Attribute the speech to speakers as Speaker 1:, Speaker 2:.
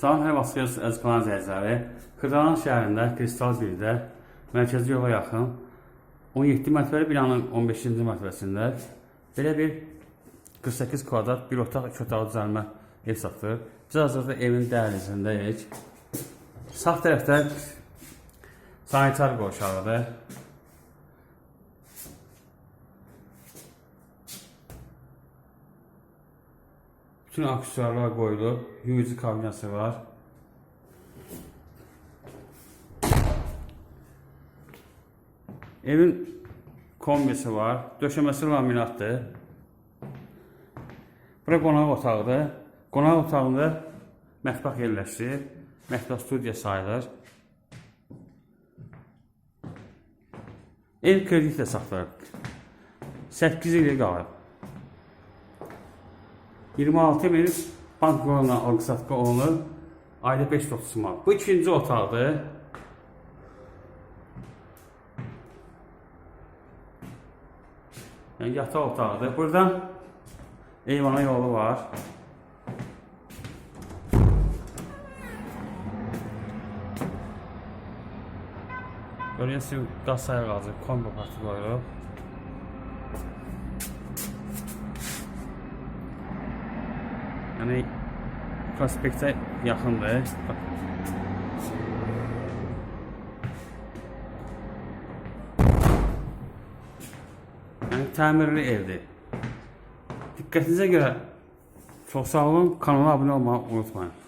Speaker 1: Salam, hər vaxtınız əziz qalan izləyiciləri. Xırdalan şəhərində Kristal 1-də mərkəzi yola yaxın 17 mərtəbəli binanın 15-ci mərtəbəsində belə bir 48 kvadrat bir otaq, iki otaqlı düzəlmə ev satılır. Biz hazırda evin dəhlizindəyik. Sağ tərəfdə sanitar qovşağıdır. Bütün aksesuarlar qoyulub, yuyucu kabinası var. Evin kombisi var, döşəməsi laminatdır. Bura qonaq otağıdır. Qonaq otağında mətbəx yerləşir. Mətbəx studiya sayılır. Ev kreditlə satılır. 8 il qalıb. 26 min bank yoluna alqı-satqı olunur. Ayda 530 manat. Bu ikinci otaqdır. Yəni yataq otağıdır. Buradan eyvana yolu var. Görüyorsunuz qaz sayıq ağacı, kombo partı qoyulub. Yəni prospektə yaxındır. Yəni təmirli evdir. Diqqətinizə görə çox sağ olun. Kanala abunə olmağı unutmayın.